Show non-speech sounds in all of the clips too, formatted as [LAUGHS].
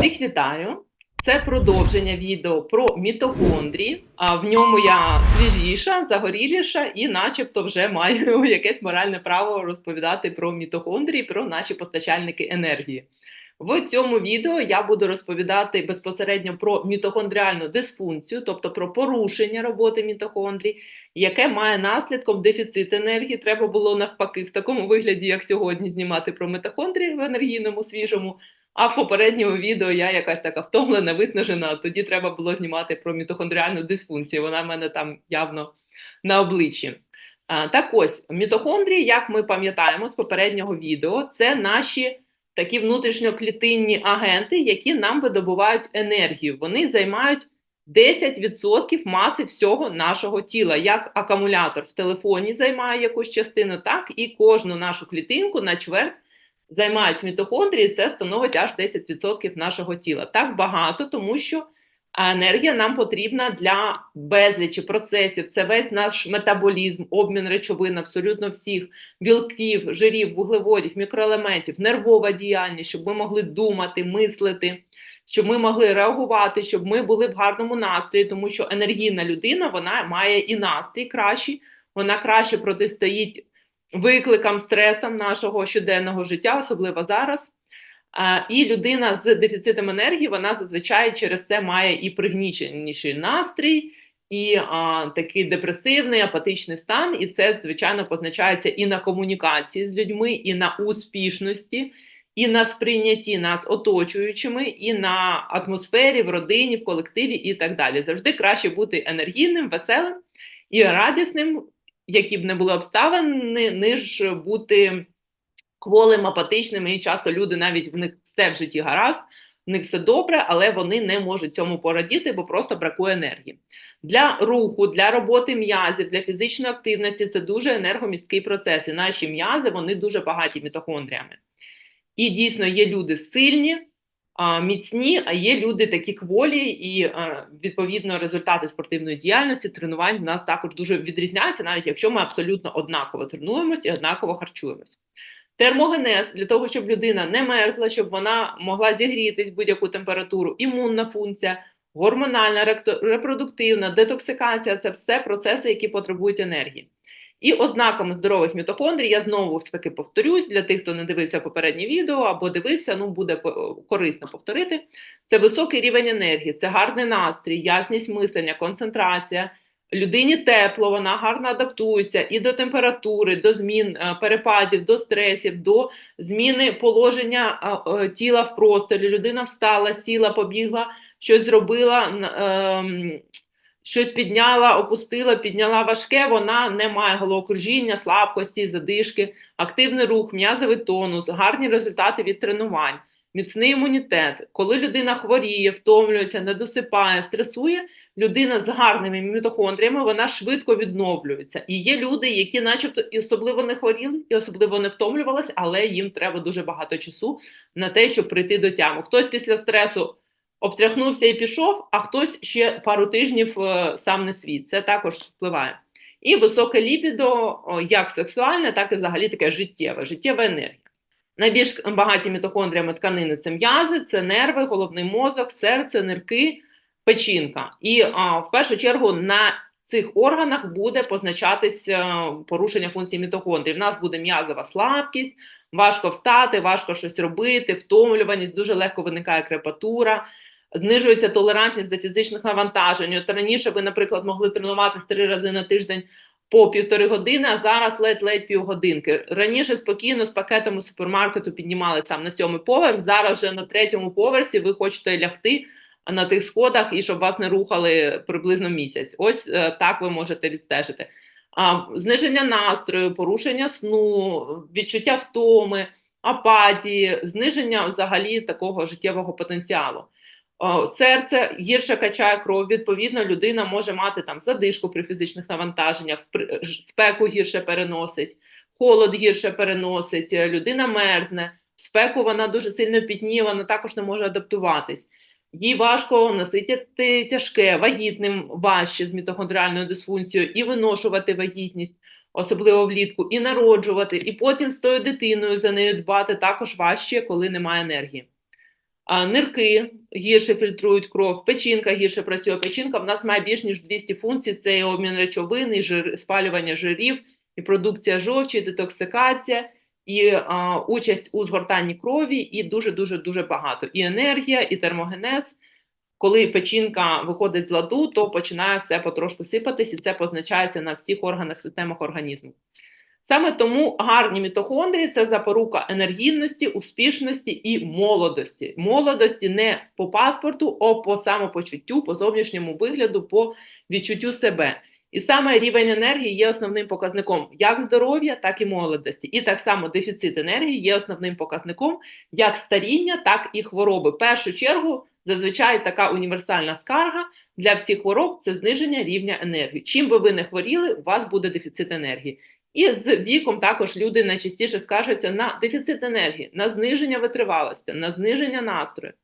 Всіх вітаю! Це продовження відео про мітохондрії. А в ньому я свіжіша, загоріліша і, начебто, вже маю [LAUGHS] якесь моральне право розповідати про мітохондрії, про наші постачальники енергії. В цьому відео я буду розповідати безпосередньо про мітохондріальну дисфункцію, тобто про порушення роботи мітохондрій, яке має наслідком дефіцит енергії. Треба було навпаки в такому вигляді, як сьогодні, знімати про мітохондрії в енергійному свіжому. А в попередньому відео я якась така втомлена, виснажена. Тоді треба було знімати про мітохондріальну дисфункцію. Вона в мене там явно на обличчі. Так ось мітохондрії, як ми пам'ятаємо з попереднього відео, це наші такі внутрішньоклітинні агенти, які нам видобувають енергію. Вони займають 10% маси всього нашого тіла. Як акумулятор в телефоні займає якусь частину, так і кожну нашу клітинку на чверть займають мітохондрії, це становить аж 10% нашого тіла. Так багато, тому що енергія нам потрібна для безлічі процесів. Це весь наш метаболізм, обмін речовин, абсолютно всіх білків, жирів, вуглеводів, мікроелементів, нервова діяльність, щоб ми могли думати, мислити. Щоб ми могли реагувати, щоб ми були в гарному настрої, тому що енергійна людина вона має і настрій кращий, вона краще протистоїть викликам, стресам нашого щоденного життя, особливо зараз. І людина з дефіцитом енергії, вона зазвичай через це має і пригніченіший настрій, і такий депресивний, апатичний стан. І це, звичайно, позначається і на комунікації з людьми, і на успішності, і на сприйнятті нас оточуючими, і на атмосфері, в родині, в колективі і так далі. Завжди краще бути енергійним, веселим і радісним які б не були обставини, ніж бути кволим, апатичним. І часто люди навіть в них все в житті гаразд, в них все добре, але вони не можуть цьому порадіти, бо просто бракує енергії. Для руху, для роботи м'язів, для фізичної активності це дуже енергомісткий процес. І наші м'язи вони дуже багаті мітохондріями. І дійсно є люди сильні міцні, а є люди такі кволі, і відповідно результати спортивної діяльності, тренувань в нас також дуже відрізняються, навіть якщо ми абсолютно однаково тренуємося і однаково харчуємось. Термогенез для того, щоб людина не мерзла, щоб вона могла зігрітись будь-яку температуру, імунна функція, гормональна, репродуктивна, детоксикація це все процеси, які потребують енергії. І ознаками здорових мітохондрій, я знову ж таки повторюсь для тих, хто не дивився попереднє відео або дивився, ну буде корисно повторити. Це високий рівень енергії, це гарний настрій, ясність мислення, концентрація. Людині тепло, вона гарно адаптується і до температури, до змін е, перепадів, до стресів, до зміни положення е, тіла в просторі. Людина встала, сіла, побігла, щось зробила. Щось підняла, опустила, підняла важке, вона не має головокружіння, слабкості, задишки, активний рух, м'язовий тонус, гарні результати від тренувань, міцний імунітет. Коли людина хворіє, втомлюється, не досипає, стресує, людина з гарними мітохондріями вона швидко відновлюється. І є люди, які, начебто, і особливо не хворіли, і особливо не втомлювалися, але їм треба дуже багато часу на те, щоб прийти до тями. Хтось після стресу обтряхнувся і пішов, а хтось ще пару тижнів е, сам не світ. Це також впливає. І високе ліпідо, як сексуальне, так і взагалі таке життєве, життєва енергія. Найбільш багаті мітохондріями тканини це м'язи, це нерви, головний мозок, серце, нирки, печінка. І а, в першу чергу на цих органах буде позначатися е, порушення функції мітохондрій. В нас буде м'язова слабкість, важко встати, важко щось робити, втомлюваність, дуже легко виникає крепатура знижується толерантність до фізичних навантажень. От раніше ви, наприклад, могли тренуватися три рази на тиждень по півтори години, а зараз ледь-ледь півгодинки. Раніше спокійно з пакетами супермаркету піднімали там на сьомий поверх. Зараз вже на третьому поверсі ви хочете лягти на тих сходах і щоб вас не рухали приблизно місяць. Ось е, так ви можете відстежити. А, Зниження настрою, порушення сну, відчуття втоми, апатії, зниження взагалі такого життєвого потенціалу серце гірше качає кров. Відповідно, людина може мати там задишку при фізичних навантаженнях, спеку гірше переносить, холод гірше переносить, людина мерзне, в спеку вона дуже сильно пітніє, вона також не може адаптуватись. Їй важко носити тяжке, вагітним важче з мітохондріальною дисфункцією і виношувати вагітність, особливо влітку, і народжувати, і потім з тою дитиною за нею дбати також важче, коли немає енергії. Нирки гірше фільтрують кров, печінка гірше працює. Печінка в нас має більш ніж 200 функцій: це і обмін речовин, і жир, спалювання жирів, і продукція жовчі, і детоксикація, і а, участь у згортанні крові, і дуже дуже дуже багато. І енергія, і термогенез. Коли печінка виходить з ладу, то починає все потрошку сипатись, і це позначається на всіх органах системах організму. Саме тому гарні мітохондрії це запорука енергійності, успішності і молодості. Молодості не по паспорту, а по самопочуттю, по зовнішньому вигляду, по відчуттю себе. І саме рівень енергії є основним показником як здоров'я, так і молодості. І так само дефіцит енергії є основним показником як старіння, так і хвороби. В першу чергу, зазвичай така універсальна скарга для всіх хвороб це зниження рівня енергії. Чим би ви не хворіли, у вас буде дефіцит енергії. І з віком також люди найчастіше скаржаться на дефіцит енергії, на зниження витривалості, на зниження настрою.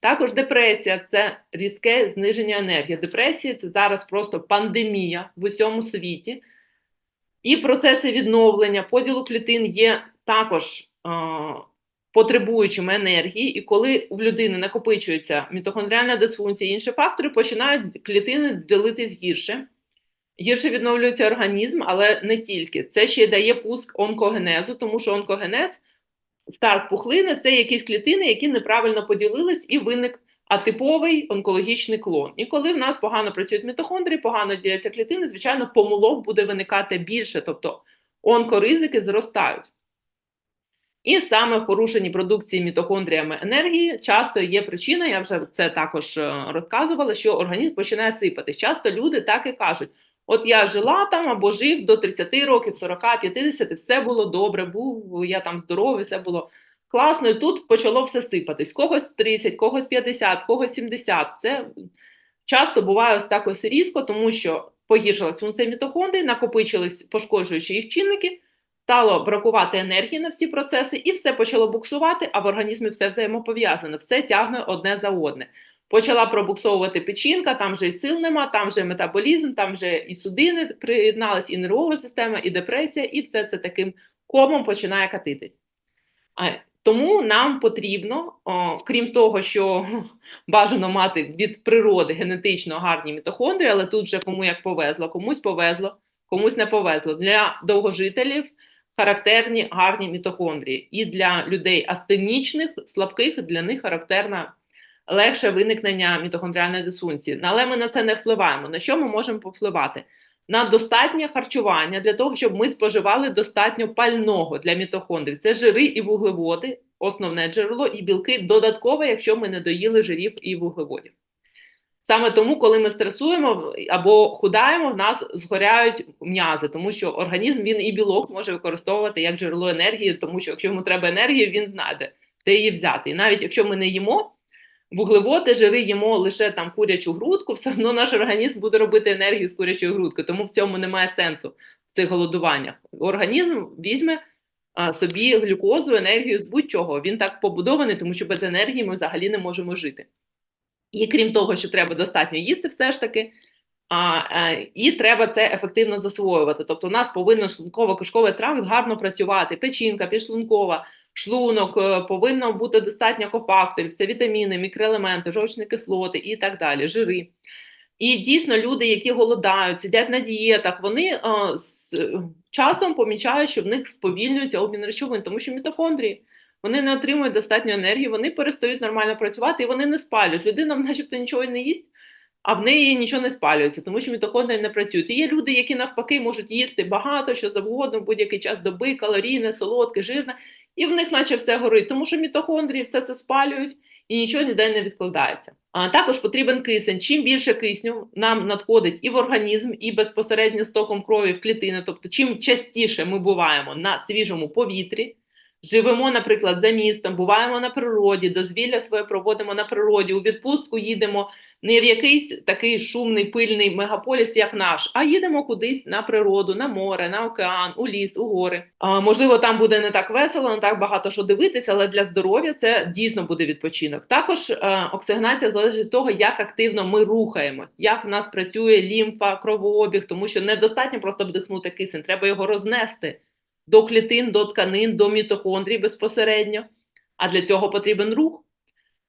Також депресія це різке зниження енергії. Депресія це зараз просто пандемія в усьому світі. І процеси відновлення, поділу клітин є також е, потребуючими енергії, і коли в людини накопичується мітохондріальна дисфункція і інші фактори, починають клітини ділитись гірше. Гірше відновлюється організм, але не тільки. Це ще й дає пуск онкогенезу, тому що онкогенез, старт пухлини це якісь клітини, які неправильно поділились, і виник атиповий онкологічний клон. І коли в нас погано працюють мітохондрії, погано діляться клітини, звичайно, помилок буде виникати більше, тобто онкоризики зростають. І саме в порушенні продукції мітохондріями енергії часто є причина, я вже це також е, розказувала, що організм починає сипатись. Часто люди так і кажуть: от я жила там або жив до 30 років, 40, 50, все було добре, був я там здоровий, все було класно. І тут почало все сипатись. Когось 30, когось 50, когось 70. Це часто буває ось так ось різко, тому що погіршилась функція мітохондрій, накопичились пошкоджуючі їх чинники стало бракувати енергії на всі процеси, і все почало буксувати, а в організмі все взаємопов'язане, все тягне одне за одне. Почала пробуксовувати печінка, там вже і сил нема, там вже метаболізм, там вже і судини приєднались, і нервова система, і депресія, і все це таким комом починає катитись. Тому нам потрібно, крім того, що [LAUGHS] бажано мати від природи генетично гарні мітохондрії, але тут вже кому як повезло, комусь повезло, комусь не повезло. Для довгожителів характерні гарні мітохондрії. І для людей астенічних, слабких, для них характерна легше виникнення мітохондріальної дисфункції. Але ми на це не впливаємо. На що ми можемо повпливати? На достатнє харчування для того, щоб ми споживали достатньо пального для мітохондрій. Це жири і вуглеводи, основне джерело, і білки додаткове, якщо ми не доїли жирів і вуглеводів. Саме тому, коли ми стресуємо або худаємо, в нас згоряють м'язи, тому що організм він і білок може використовувати як джерело енергії, тому що якщо йому треба енергії, він знайде, де її взяти. І навіть якщо ми не їмо вуглеводи, жири їмо лише там курячу грудку, [LAUGHS] все одно наш організм буде робити енергію з курячої грудки, тому в цьому немає сенсу в цих голодуваннях. Організм візьме а, собі глюкозу, енергію з будь-чого. Він так побудований, тому що без енергії ми взагалі не можемо жити. І крім того, що треба достатньо їсти, все ж таки, а, а, і треба це ефективно засвоювати. Тобто, у нас повинен шлунково-кишковий тракт гарно працювати, печінка, підшлункова, шлунок, е, повинно бути достатньо кофакторів, це вітаміни, мікроелементи, жовчні кислоти і так далі, жири. І дійсно люди, які голодають, сидять на дієтах, вони а, з часом помічають, що в них сповільнюється обмін речовин, тому що мітохондрії вони не отримують достатньо енергії, вони перестають нормально працювати і вони не спалюють. Людина, начебто, нічого не їсть, а в неї нічого не спалюється, тому що мітохондрії не працюють. І є люди, які навпаки можуть їсти багато, що завгодно, будь-який час доби, калорійне, солодке, жирне, і в них, наче, все горить, тому що мітохондрії все це спалюють і нічого ніде не відкладається. А також потрібен кисень. Чим більше кисню нам надходить і в організм, і безпосередньо стоком крові в клітини, тобто чим частіше ми буваємо на свіжому повітрі. Живемо, наприклад, за містом, буваємо на природі, дозвілля своє проводимо на природі, у відпустку їдемо не в якийсь такий шумний пильний мегаполіс, як наш, а їдемо кудись на природу, на море, на океан, у ліс, у гори. А, Можливо, там буде не так весело, не так багато що дивитися, але для здоров'я це дійсно буде відпочинок. Також е, оксигенація залежить від того, як активно ми рухаємось, як в нас працює лімфа, кровообіг, тому що недостатньо просто вдихнути кисень, треба його рознести до клітин, до тканин, до мітохондрій безпосередньо. А для цього потрібен рух.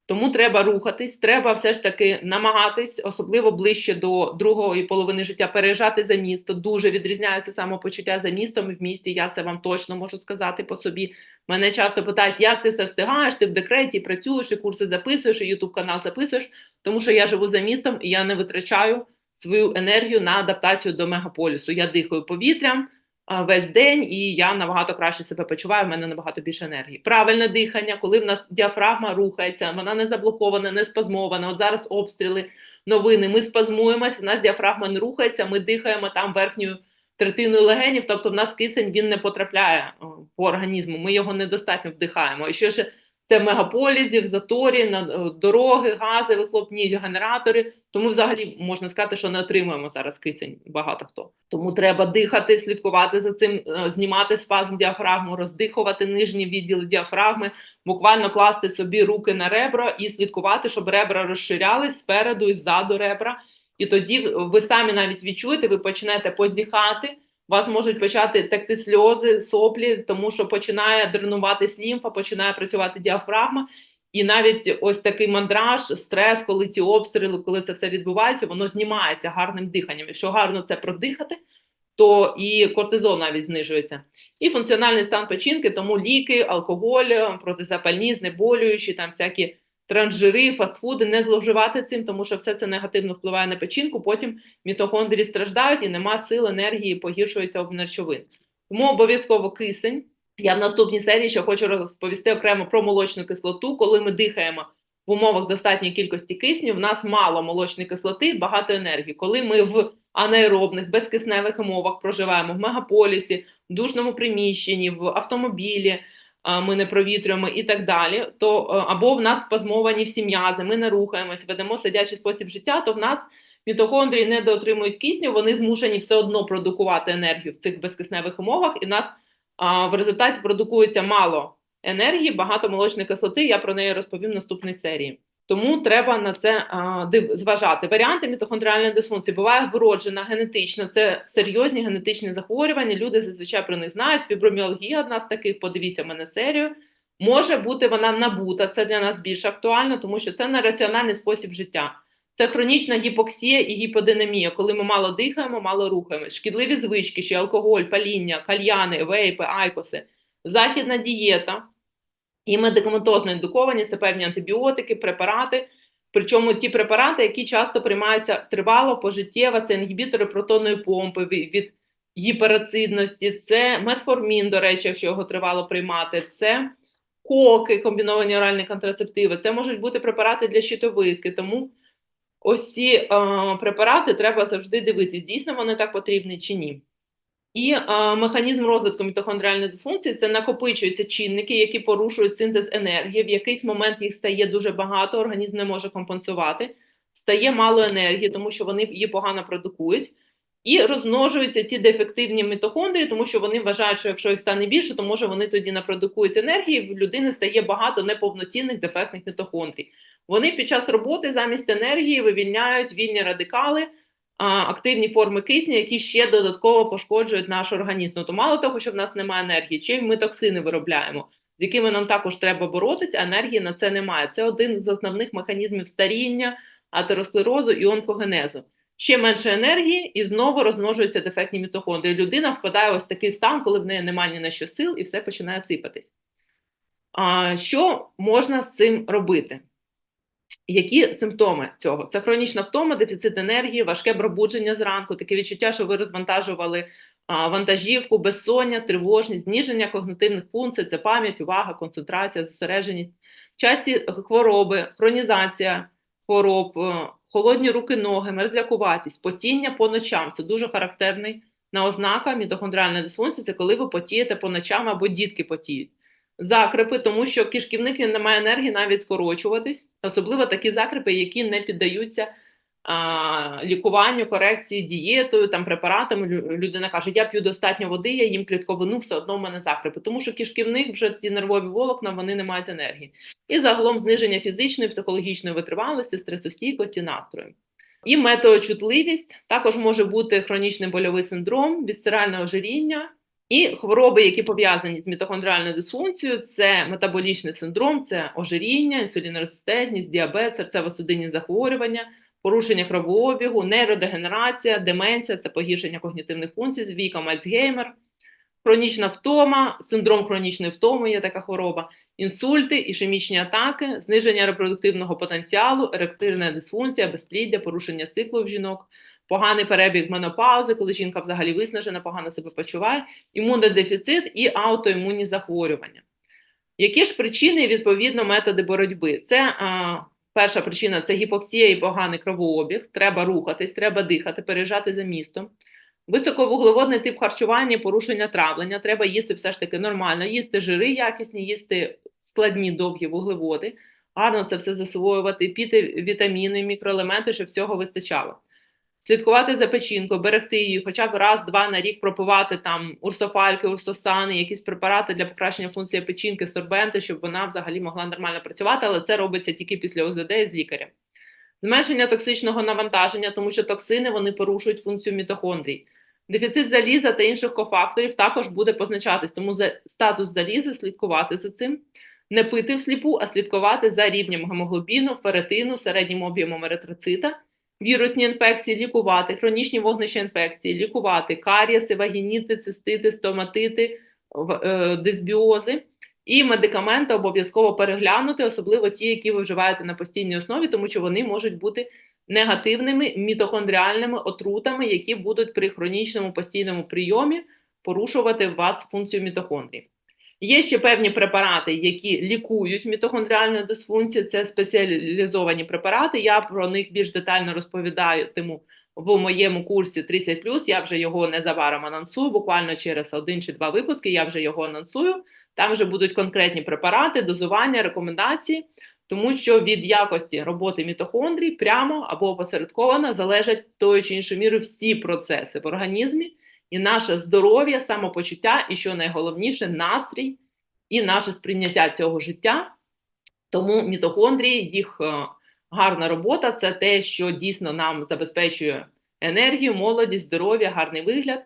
Тому треба рухатись, треба все ж таки намагатись, особливо ближче до другої половини життя, переїжджати за місто. Дуже відрізняється самопочуття за містом в місті. Я це вам точно можу сказати по собі. Мене часто питають, як ти все встигаєш, ти в декреті працюєш, і курси записуєш, і ютуб канал записуєш, тому що я живу за містом і я не витрачаю свою енергію на адаптацію до мегаполісу. Я дихаю повітрям весь день, і я набагато краще себе почуваю. в мене набагато більше енергії. Правильне дихання, коли в нас діафрагма рухається, вона не заблокована, не спазмована. От зараз обстріли, новини. Ми спазмуємося, в нас діафрагма не рухається, ми дихаємо там верхньою третиною легенів, тобто в нас кисень він не потрапляє по організму, ми його недостатньо вдихаємо. І ще ж це в мегаполізі, в заторі, на е, дороги, гази, вихлопні генератори. Тому взагалі можна сказати, що не отримуємо зараз кисень багато хто. Тому треба дихати, слідкувати за цим, е, знімати спазм діафрагму, роздихувати нижні відділи діафрагми, буквально класти собі руки на ребра і слідкувати, щоб ребра розширялись спереду і ззаду ребра. І тоді ви самі навіть відчуєте, ви почнете позіхати, вас можуть почати текти сльози, соплі, тому що починає дренуватись лімфа, починає працювати діафрагма. І навіть ось такий мандраж, стрес, коли ці обстріли, коли це все відбувається, воно знімається гарним диханням. Якщо гарно це продихати, то і кортизол навіть знижується. І функціональний стан печінки, тому ліки, алкоголь, протизапальні, знеболюючі, там всякі транжири, фастфуди, не зловживати цим, тому що все це негативно впливає на печінку. Потім мітохондрії страждають і нема сил, енергії, погіршується обмін речовин. Тому обов'язково кисень. Я в наступній серії ще хочу розповісти окремо про молочну кислоту. Коли ми дихаємо в умовах достатньої кількості кисню, в нас мало молочної кислоти, багато енергії. Коли ми в анаеробних, безкисневих умовах проживаємо в мегаполісі, в душному приміщенні, в автомобілі, ми не провітрюємо і так далі, то або в нас спазмовані всі м'язи, ми не рухаємось, ведемо сидячий спосіб життя, то в нас мітохондрії не доотримують кисню, вони змушені все одно продукувати енергію в цих безкисневих умовах, і нас а, в результаті продукується мало енергії, багато молочної кислоти. Я про неї розповім в наступній серії. Тому треба на це а, зважати. Варіанти мітохондріальної дисфункції буває вроджена генетично. Це серйозні генетичні захворювання. Люди зазвичай про них знають. Фіброміалгія одна з таких, подивіться мене серію. Може бути вона набута. Це для нас більш актуально, тому що це нераціональний спосіб життя. Це хронічна гіпоксія і гіподинамія, коли ми мало дихаємо, мало рухаємось. Шкідливі звички, ще алкоголь, паління, кальяни, вейпи, айкоси, західна дієта. І медикаментозно індуковані це певні антибіотики, препарати. Причому ті препарати, які часто приймаються тривало, пожиттєво, це інгібітори протонної помпи від гіперацидності, це метформін, до речі, якщо його тривало приймати, це коки, комбіновані оральні контрацептиви, це можуть бути препарати для щитовидки. Тому ось ці е, препарати треба завжди дивитись, дійсно вони так потрібні чи ні. І е, механізм розвитку мітохондріальної дисфункції це накопичуються чинники, які порушують синтез енергії. В якийсь момент їх стає дуже багато, організм не може компенсувати, стає мало енергії, тому що вони її погано продукують. І розмножуються ці дефективні мітохондрії, тому що вони вважають, що якщо їх стане більше, то може вони тоді напродукують енергії. В людини стає багато неповноцінних дефектних мітохондрій. Вони під час роботи замість енергії вивільняють вільні радикали активні форми кисню, які ще додатково пошкоджують наш організм. То мало того, що в нас немає енергії, чи ми токсини виробляємо, з якими нам також треба боротися, а енергії на це немає. Це один з основних механізмів старіння, атеросклерозу і онкогенезу. Ще менше енергії і знову розмножуються дефектні мітохондрії. Людина впадає в ось такий стан, коли в неї немає ні на що сил, і все починає сипатись. А, Що можна з цим робити? Які симптоми цього? Це хронічна втома, дефіцит енергії, важке пробудження зранку, таке відчуття, що ви розвантажували вантажівку, безсоння, тривожність, зніження когнитивних функцій, це пам'ять, увага, концентрація, зосередженість, часті хвороби, хронізація хвороб, е, холодні руки, ноги, мерзлякуватість, потіння по ночам. Це дуже характерний на ознака мітохондріальної дисфункції, це коли ви потієте по ночам або дітки потіють закрепи, тому що кишківник не має енергії навіть скорочуватись, особливо такі закрепи, які не піддаються а, лікуванню, корекції дієтою, там препаратами. Людина каже, я п'ю достатньо води, я їм клітковину, все одно в мене закрепи, тому що кишківник вже ті нервові волокна вони не мають енергії. І загалом зниження фізичної, психологічної витривалості, стресостійкості, настрою. І метеочутливість також може бути хронічний больовий синдром, вісцеральне ожиріння І хвороби, які пов'язані з мітохондріальною дисфункцією, це метаболічний синдром, це ожиріння, інсулінорезистентність, діабет, серцево-судинні захворювання, порушення кровообігу, нейродегенерація, деменція, це погіршення когнітивних функцій з віком Альцгеймер, хронічна втома, синдром хронічної втоми є така хвороба, інсульти, ішемічні атаки, зниження репродуктивного потенціалу, еректильна дисфункція, безпліддя, порушення циклу в жінок, поганий перебіг менопаузи, коли жінка взагалі виснажена, погано себе почуває, імунний дефіцит і аутоімунні захворювання. Які ж причини відповідно методи боротьби? Це а, перша причина це гіпоксія і поганий кровообіг. Треба рухатись, треба дихати, переїжджати за містом. Високовуглеводний тип харчування, порушення травлення. Треба їсти все ж таки нормально, їсти жири якісні, їсти складні довгі вуглеводи, гарно це все засвоювати, піти вітаміни, мікроелементи, щоб всього вистачало. Слідкувати за печінкою, берегти її, хоча б раз-два на рік пропивати там урсофальки, урсосани, якісь препарати для покращення функції печінки, сорбенти, щоб вона взагалі могла нормально працювати, але це робиться тільки після ОЗД з лікарем. Зменшення токсичного навантаження, тому що токсини вони порушують функцію мітохондрій. Дефіцит заліза та інших кофакторів також буде позначатись, тому за статус заліза слідкувати за цим, не пити всліпу, а слідкувати за рівнем гемоглобіну, феретину, середнім об'ємом еритроцита, вірусні інфекції, лікувати, хронічні вогнища інфекції, лікувати, карієси, вагініти, цистити, стоматити, е, дисбіози. І медикаменти обов'язково переглянути, особливо ті, які ви вживаєте на постійній основі, тому що вони можуть бути негативними мітохондріальними отрутами, які будуть при хронічному постійному прийомі порушувати вас функцію мітохондрій. Є ще певні препарати, які лікують мітохондріальну дисфункцію. Це спеціалізовані препарати. Я про них більш детально розповідатиму в моєму курсі 30+. Я вже його незабаром анонсую. Буквально через один чи два випуски я вже його анонсую. Там вже будуть конкретні препарати, дозування, рекомендації, тому що від якості роботи мітохондрій прямо або опосередковано залежать тою чи іншою мірою всі процеси в організмі, і наше здоров'я, самопочуття, і що найголовніше, настрій і наше сприйняття цього життя. Тому мітохондрії, їх е, гарна робота це те, що дійсно нам забезпечує енергію, молодість, здоров'я, гарний вигляд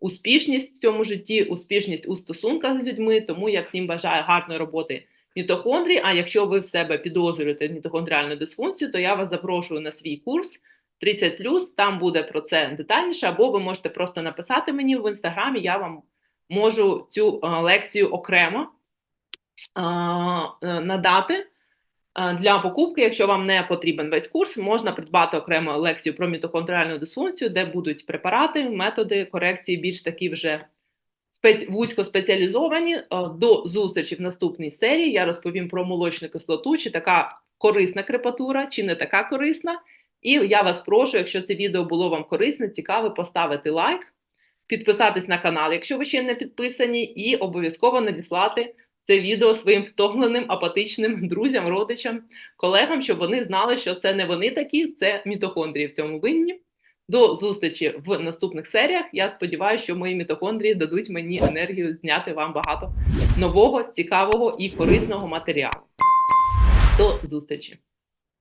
успішність в цьому житті, успішність у стосунках з людьми. Тому я всім бажаю гарної роботи мітохондрій. А якщо ви в себе підозрюєте мітохондріальну дисфункцію, то я вас запрошую на свій курс 30+, там буде про це детальніше, або ви можете просто написати мені в інстаграмі, я вам можу цю е, лекцію окремо е, надати. Е, Для покупки, якщо вам не потрібен весь курс, можна придбати окрему лекцію про мітохондріальну дисфункцію, де будуть препарати, методи корекції більш такі вже спец... вузько спеціалізовані. До зустрічі в наступній серії я розповім про молочну кислоту, чи така корисна крепатура, чи не така корисна. І я вас прошу, якщо це відео було вам корисне, цікаве, поставити лайк, підписатись на канал, якщо ви ще не підписані, і обов'язково надіслати це відео своїм втомленим, апатичним [LAUGHS] друзям, родичам, колегам, щоб вони знали, що це не вони такі, це мітохондрії в цьому винні. До зустрічі в наступних серіях. Я сподіваюся, що мої мітохондрії дадуть мені енергію зняти вам багато нового, цікавого і корисного матеріалу. До зустрічі!